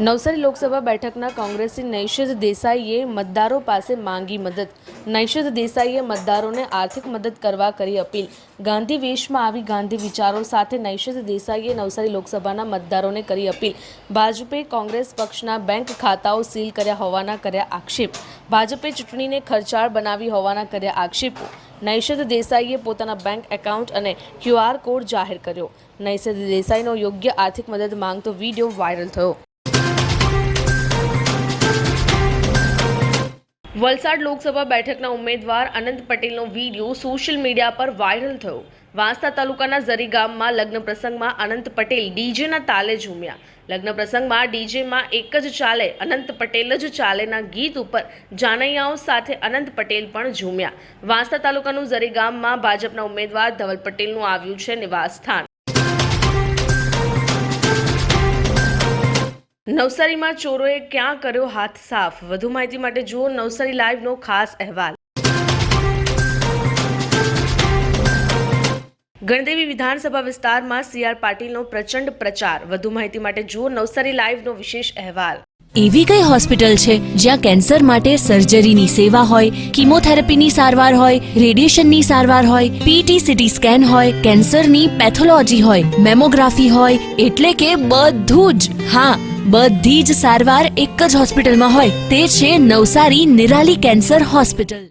નવસારી લોકસભા બેઠકના કોંગ્રેસી નૈશદ દેસાઈએ મતદારો પાસે માંગી મદદ. નૈશદ દેસાઈએ મતદારોને આર્થિક મદદ કરવા કરી અપીલ. ગાંધી વેશમાં આવી ગાંધી વિચારો સાથે નૈશદ દેસાઈએ નવસારી લોકસભાના મતદારોને કરી અપીલ. ભાજપે કોંગ્રેસ પક્ષના બેંક ખાતાઓ સીલ કર્યા હોવાના કર્યા આક્ષેપ. ભાજપે ચૂંટણીને ખર્ચાળ બનાવી હોવાના કર્યા આક્ષેપો. નૈશદ દેસાઈએ પોતાના બેંક એકાઉન્ટ અને ક્યુઆર કોડ જાહેર કર્યો. નૈશદ દેસાઈનો યોગ્ય આર્થિક મદદ માંગતો વીડિયો વાયરલ થયો. વલસાડ લોકસભા બેઠકના ઉમેદવાર અનંત પટેલનો વીડિયો સોશિયલ મીડિયા પર વાયરલ થયો. વાંસદા તાલુકાના ઝરી ગામમાં લગ્ન પ્રસંગમાં અનંત પટેલ ડીજેના તાલે ઝૂમ્યા લગ્ન પ્રસંગમાં ડીજેમાં એક જ ચાલે, અનંત પટેલ જ ચાલેના ગીત ઉપર જાનૈયાઓ સાથે અનંત પટેલ પણ ઝૂમ્યા. વાંસદા તાલુકાનું ઝરી ગામમાં ભાજપના ઉમેદવાર ધવલ પટેલનું આવ્યું છે નિવાસ સ્થાન. નવસારીમાં ચોરોએ ક્યાં કર્યો હાથ સાફ? વધુ માહિતી માટે જુઓ નવસારી લાઈવનો ખાસ અહેવાલ. ગણદેવી વિધાનસભા વિસ્તારમાં સી આર પાટીલનો પ્રચંડ પ્રચાર. વધુ માહિતી માટે જુઓ નવસારી લાઈવનો વિશેષ અહેવાલ. એવી કઈ હોસ્પિટલ છે જ્યાં કેન્સર માટે સર્જરીની સેવા હોય, કિમોથેરાપીની સારવાર હોય, રેડિયેશનની સારવાર હોય પીટી સીટી સ્કેન હોય, કેન્સરની પેથોલોજી હોય, મેમોગ્રાફી હોય, એટલે કે બધું જ. હા બધી જ સારવાર એક જ હોસ્પિટલમાં હોય. તે છે Navsari Nirali cancer hospital.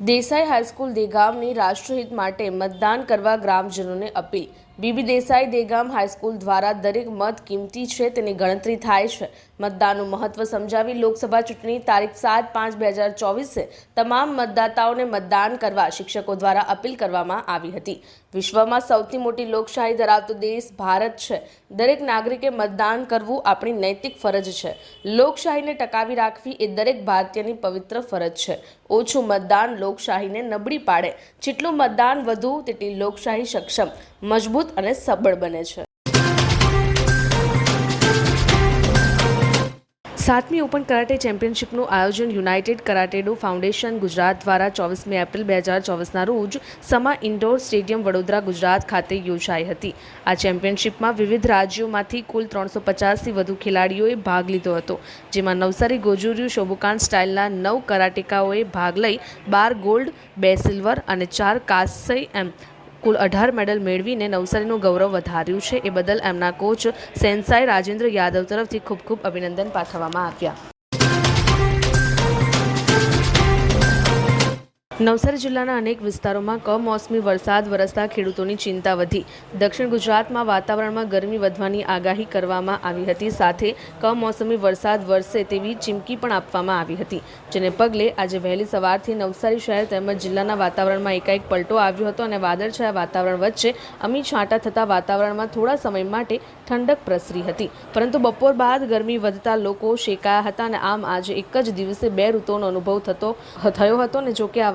Desai high school દેગામની રાષ્ટ્રહિત માટે મતદાન કરવા ગ્રામજનોને appeal. B B Desai Degam high school દ્વારા દરેક મત કિંમતી છે તેની ગણતરી થાય છે. મતદાનનું મહત્વ સમજાવી લોકસભા ચૂંટણી તારીખ સાત પાંચ બે હજાર ચોવીસે તમામ મતદાતાઓને મતદાન કરવા શિક્ષકો દ્વારા અપીલ કરવામાં આવી હતી. વિશ્વમાં સૌથી મોટી લોકશાહી ધરાવતો દેશ ભારત છે. દરેક નાગરિકે મતદાન કરવું આપણી નૈતિક ફરજ છે. લોકશાહીને ટકાવી રાખવી એ દરેક ભારતીયની પવિત્ર ફરજ છે. ઓછું મતદાન લોકશાહીને નબળી પાડે. જેટલું મતદાન વધુ, તેટલી લોકશાહી સક્ષમ, મજબૂત અને સબળ બને છે. સાતમી ઓપન કરાટે ચેમ્પિયનશિપનું આયોજન યુનાઇટેડ કરાટેડો ફાઉન્ડેશન ગુજરાત દ્વારા ચોવીસમી એપ્રિલ બે હજાર ચોવીસના રોજ સમા ઇન્ડોર સ્ટેડિયમ વડોદરા ગુજરાત ખાતે યોજાઈ હતી. આ ચેમ્પિયનશિપમાં વિવિધ રાજ્યોમાંથી કુલ ત્રણસો પચાસથી વધુ ખેલાડીઓએ ભાગ લીધો હતો, જેમાં નવસારી, ગોજુર્યુ શોભુકાન સ્ટાઇલના નવ કરાટેકાઓએ ભાગ લઈ બાર ગોલ્ડ, બે સિલ્વર અને ચાર કાસ્ય એમ કુલ અઢાર મેડલ મેળવીને નવસારીનું ગૌરવ વધાર્યું છે. એ બદલ એમના કોચ સેન્સાઈ રાજેન્દ્ર યાદવ તરફથી ખૂબ ખૂબ અભિનંદન પાઠવવામાં આવ્યા. નવસારી જિલ્લાના અનેક વિસ્તારોમાં કમોસમી વરસાદ વરસતા ખેડૂતોની ચિંતા વધી. દક્ષિણ ગુજરાતમાં વાતાવરણમાં ગરમી વધવાની આગાહી કરવામાં આવી હતી. સાથે કમોસમી વરસાદ વરસે તેવી ચીમકી પણ આપવામાં આવી હતી. જેને પગલે આજે વહેલી સવારથી નવસારી શહેર તેમજ જિલ્લાના વાતાવરણમાં એકાએક પલટો આવ્યો હતો અને વાદળછાયા વાતાવરણ વચ્ચે અમી છાંટા થતાં વાતાવરણમાં થોડા સમય માટે ઠંડક પ્રસરી હતી. પરંતુ બપોર બાદ ગરમી વધતા લોકો શેકાયા હતા અને આમ આજે એક જ દિવસે બે ઋતુનો અનુભવ થતો, થયો હતો અને જોકે આ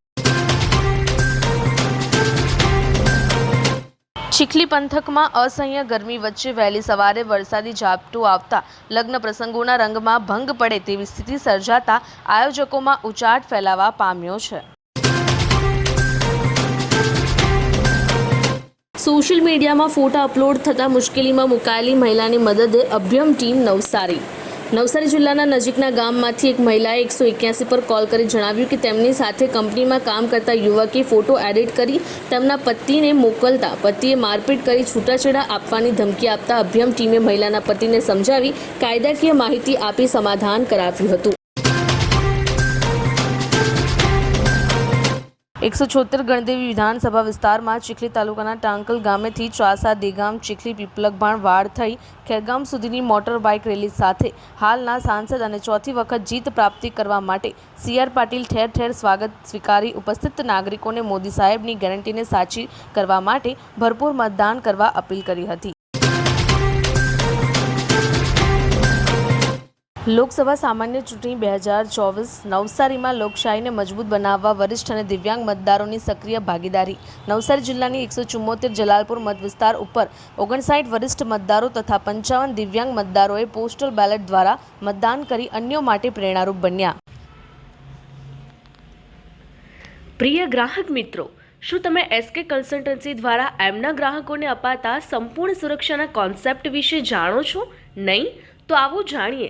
ચીખલી પંથકમાં અસહ્ય ગરમી વચ્ચે વહેલી સવારે વરસાદી ઝાપટું આવતા લગ્ન પ્રસંગોના રંગમાં ભંગ પડે તેવી સ્થિતિ સર્જાતા આયોજકોમાં ઉચાટ ફેલાવા પામ્યો છે. સોશિયલ મીડિયામાં ફોટા અપલોડ થતા મુશ્કેલીમાં મુકાયેલી મહિલાની મદદે અભ્યમ ટીમ નવસારી. નવસારી જિલ્લાના નજીકના ગામમાંથી એક મહિલાએ એકસો એક્યાસી પર કોલ કરી જણાવ્યું કે તેમની સાથે કંપનીમાં કામ કરતા યુવકે ફોટો એડિટ કરી તેમના પતિને મોકલતા પતિએ મારપીટ કરી છૂટાછેડા આપવાની ધમકી આપતા અભ્યમ ટીમે મહિલાના પતિને સમજાવી કાયદાકીય માહિતી આપી સમાધાન કરાવ્યું હતું. એકસો છોતેર ગણદેવી વિધાનસભા વિસ્તારમાં ચીખલી તાલુકાના ટાંકલ ગામેથી ચાસા દેગામ ચીખલી પીપલગભાણ વાડ થઈ ખેરગામ સુધીની મોટર બાઇક રેલી સાથે હાલના સાંસદ અને ચોથી વખત જીત પ્રાપ્તિ કરવા માટે સીઆર પાટીલ ઠેર ઠેર સ્વાગત સ્વીકારી ઉપસ્થિત નાગરિકોને મોદી સાહેબની ગેરંટીને સાચી કરવા માટે ભરપૂર મતદાન કરવા અપીલ કરી હતી. લોકસભા સામાન્ય ચૂંટણી બે હજાર ચોવીસ નવસારીમાં લોકશાહીને મજબૂત બનાવવા વરિષ્ઠ અને દિવ્યાંગ મતદારોની સક્રિય ભાગીદારી. નવસારી જિલ્લાની એકસો ચુમ્મોતેર જલાલપુર મત વિસ્તાર ઉપર ઓગણસાઠ વરિષ્ઠ મતદારો તથા પંચાવન દિવ્યાંગ મતદારોએ પોસ્ટલ બેલેટ દ્વારા મતદાન કરી અન્યો માટે પ્રેરણારૂપ બન્યા. પ્રિય ગ્રાહક મિત્રો, શું તમે એસકે કન્સલ્ટન્સી દ્વારા એમના ગ્રાહકોને અપાતા સંપૂર્ણ સુરક્ષાના કોન્સેપ્ટ વિશે જાણો છો? નહીં? તો આવો જાણીએ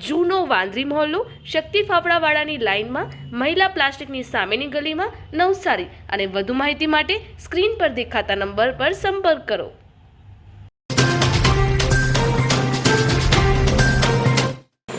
જૂનો વાંદરી મહોલ્લો શક્તિ ફાફડાવાળાની લાઇનમાં, મહિલા પ્લાસ્ટિકની સામેની ગલીમાં નવસારી અને વધુ માહિતી માટે સ્ક્રીન પર દેખાતા નંબર પર સંપર્ક કરો.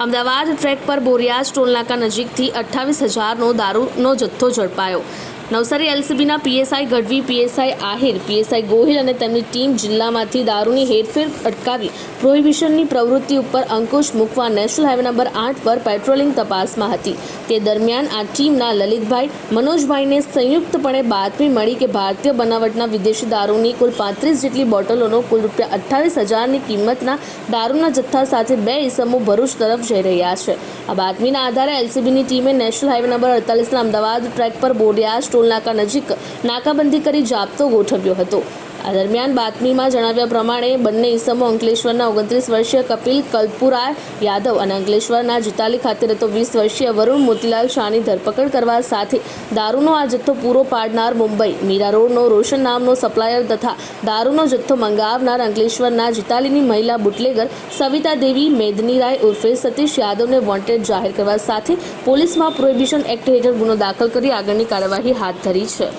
અમદાવાદ ટ્રેક પર બોરિયાજ ટોલનાકા નજીકથી અઠ્ઠાવીસ હજારનો દારૂનો જથ્થો ઝડપાયો. Navsari એલસીબીના PSI Gadhvi, PSI Ahir, PSI Gohil અને તેમની ટીમ જિલ્લામાંથી દારૂની હેરફેર અટકાવી પ્રોહિબિશનની પ્રવૃત્તિ ઉપર અંકુશ મૂકવા નેશનલ હાઈવે નંબર આઠ પર પેટ્રોલિંગ તપાસમાં હતી. તે દરમિયાન આ ટીમના લલિતભાઈ, મનોજભાઈને સંયુક્તપણે બાતમી મળી કે ભારતીય બનાવટના વિદેશી દારૂની કુલ પાંત્રીસ જેટલી બોટલોનો કુલ રૂપિયા અઠ્ઠાવીસ હજારની કિંમતના દારૂના જથ્થા સાથે બે ઇસમો ભરૂચ તરફ જઈ રહ્યા છે. આ બાતમીના આધારે એલસીબીની ટીમે નેશનલ હાઈવે નંબર અડતાલીસના અમદાવાદ ટ્રેક પર બોડિયાજ ટોલનાકા નજીક નાકાબંધી કરી જાપ્તો ગોઠવ્યો હતો. આ દરમિયાન બાતમીમાં જણાવ્યા પ્રમાણે બંને ઇસમો અંકલેશ્વરના ઓગણત્રીસ વર્ષીય કપિલ કલ્પુરા યાદવ અને અંકલેશ્વરના જીતાલી ખાતે રહેતો વીસ વર્ષીય વરુણ મોતીલાલ શાહની ધરપકડ કરવા સાથે દારૂનો આ જથ્થો પૂરો પાડનાર મુંબઈ, મીરા રોડનો, રોશન નામનો સપ્લાયર તથા દારૂનો જથ્થો મંગાવનાર અંકલેશ્વરના જીતાલીની મહિલા બુટલેગર સવિતા દેવી, મેદની રાય ઉર્ફે સતીશ યાદવને વોન્ટેડ જાહેર કરવા સાથે પોલીસમાં પ્રોહિબિશન એક્ટ હેઠળ ગુનો દાખલ કરી આગળની કાર્યવાહી હાથ ધરી છે.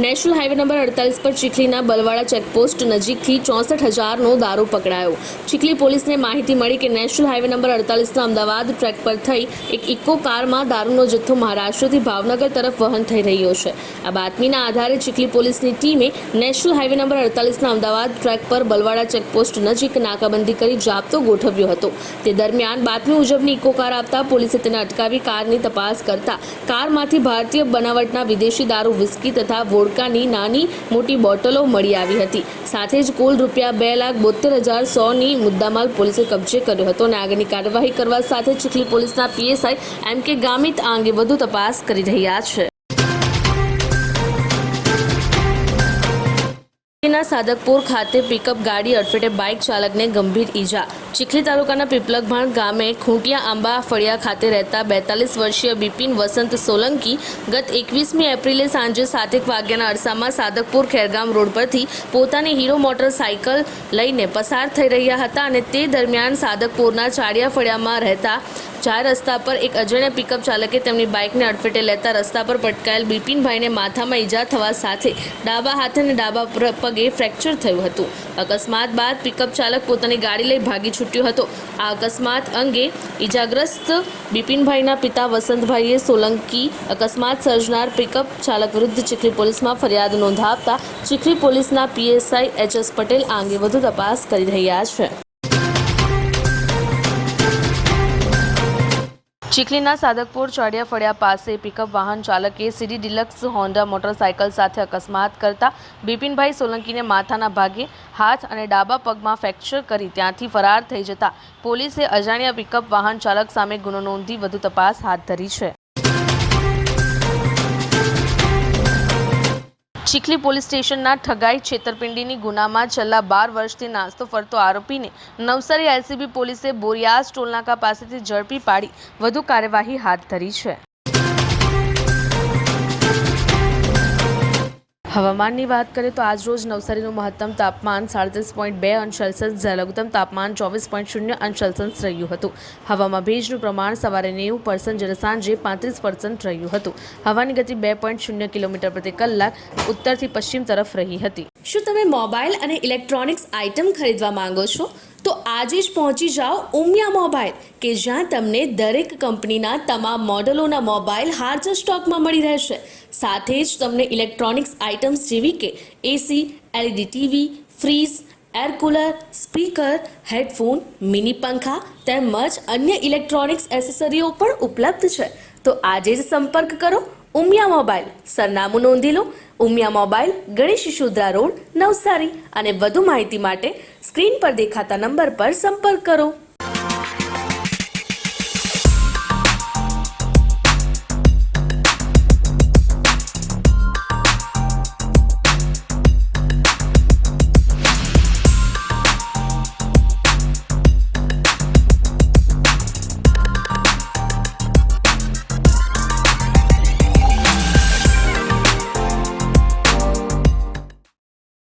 નેશનલ હાઈવે નંબર અડતાલીસ પર ચીખલીના બલવાડા ચેકપોસ્ટ નજીકથી ચોસઠ હજારનો દારૂ પકડાયો. ચીખલી પોલીસને માહિતી મળી કે નેશનલ હાઈવે નંબર અડતાલીસના અમદાવાદ ટ્રેક પર થઈ એક ઇકો કારમાં દારૂનો જથ્થો મહારાષ્ટ્રથી ભાવનગર તરફ વહન થઈ રહ્યો છે. આ બાતમીના આધારે ચીખલી પોલીસની ટીમે નેશનલ હાઈવે નંબર અડતાલીસના અમદાવાદ ટ્રેક પર બલવાડા ચેકપોસ્ટ નજીક નાકાબંધી કરી જાપ્તો ગોઠવ્યો હતો. તે દરમિયાન બાતમી મુજબની ઇકો કાર આપતા પોલીસે તેને અટકાવી કારની તપાસ કરતા કારમાંથી ભારતીય બનાવટના વિદેશી દારૂ વિસ્કી તથા વોડકાની નાની મોટી બોટલો મળી આવી હતી. સાથે જ કુલ રૂપિયા બે લાખ બોતેર હજાર સોની મુદ્દામાલ પોલીસે કબજે કર્યો હતો અને આગળની કાર્યવાહી કરવા સાથે ચીખલી પોલીસના પીએસઆઈ એમ કે ગામિત આ અંગે વધુ તપાસ કરી રહ્યા છે. ના સાદકપુર ખાતે પિકઅપ ગાડી અડફેટે બાઇક ચાલકને ગંભીર ઈજા. ચીખલી તાલુકાના પીપલગભાણ ગામે ખૂંટિયા આંબા ફળિયા ખાતે રહેતા બેતાલીસ વર્ષીય બિપિન વસંત સોલંકી ગત એકવીસમી એપ્રિલે સાંજે સાતેક વાગ્યાના અરસામાં સાદકપુર ખેરગામ રોડ પરથી પોતાની હીરો મોટરસાઇકલ લઈને પસાર થઈ રહ્યા હતા અને તે દરમિયાન સાદકપુરના ચાડિયા ફળિયામાં રહેતા ચાર રસ્તા પર એક અજાણ્યા પિકઅપ ચાલકે તેમની બાઇકને અડફેટે લેતા રસ્તા પર પટકાયેલ બિપિનભાઈને માથામાં ઈજા થવા સાથે ડાબા હાથે અને ડાબા પગે ફ્રેક્ચર થયું હતું. અકસ્માત બાદ પિકઅપ ચાલક પોતાની ગાડી લઈ ભાગી છૂટ્યો હતો. આ અકસ્માત અંગે ઈજાગ્રસ્ત બિપિનભાઈના પિતા વસંતભાઈએ સોલંકી અકસ્માત સર્જનાર પિકઅપ ચાલક વિરુદ્ધ ચીખલી પોલીસમાં ફરિયાદ નોંધાવતા ચીખલી પોલીસના પીએસઆઈ એચ પટેલ આ અંગે વધુ તપાસ કરી રહ્યા છે. ચીખલીના સાદકપુર ચોડિયા ફળિયા પાસે પિકઅપ વાહન ચાલકે સીડી ડિલક્સ હોન્ડા મોટરસાયકલ સાથે અકસ્માત કરતા બિપિનભાઈ સોલંકીને માથાના ભાગે હાથ અને ડાબા પગમાં ફ્રેક્ચર કરી ત્યાંથી ફરાર થઈ જતા પોલીસે અજાણ્યા પિકઅપ વાહન ચાલક સામે ગુનો નોંધી વધુ તપાસ હાથ ધરી છે. ચીખલી પોલીસ સ્ટેશનના ઠગાઈ છેતરપિંડીની ગુનામાં છેલ્લા બાર વર્ષથી નાસ્તો ફરતો આરોપીને નવસારી એલસીબી પોલીસે બોરિયાસ ટોલનાકા પાસેથી ઝડપી પાડી વધુ કાર્યવાહી હાથ ધરી છે. હવામાનની વાત કરીએ તો આજરોજ નવસારીનું મહત્તમ તાપમાન સાડત્રીસ પોઈન્ટ બે અંશ સેલ્સિયસ જ્યારે લઘુત્તમ તાપમાન ચોવીસ પોઈન્ટ શૂન્ય અંશ સેલ્સિયસ રહ્યું હતું. હવામાં ભેજનું પ્રમાણ સવારે નેવું પર્સન્ટ જ્યારે સાંજે પાંત્રીસ પર્સન્ટ રહ્યું હતું. હવાની ગતિ બે પોઈન્ટ શૂન્ય કિલોમીટર પ્રતિ કલાક ઉત્તરથી પશ્ચિમ તરફ રહી હતી. શું તમે મોબાઈલ અને ઇલેક્ટ્રોનિક્સ આઇટમ ખરીદવા માંગો છો? તો આજે જ પહોંચી જાઓ ઉમિયા મોબાઈલ, કે જ્યાં તમને દરેક કંપનીના તમામ મોડેલોના મોબાઈલ હાજર સ્ટોકમાં મળી રહેશે. સાથે જ તમને ઇલેક્ટ્રોનિક્સ આઇટમ્સ જેવી કે AC LED TV fridge air cooler, speaker, headphone, mini પંખા તેમજ અન્ય ઇલેક્ટ્રોનિક્સ એસેસરીઓ પણ ઉપલબ્ધ છે. તો આજે જ સંપર્ક કરો ઉમિયા મોબાઈલ. સરનામું નોંધી લો, ઉમિયા મોબાઈલ, ગણેશ શુદ્રા રોડ, નવસારી. અને વધુ માહિતી માટે સ્ક્રીન પર દેખાતા નંબર પર સંપર્ક કરો.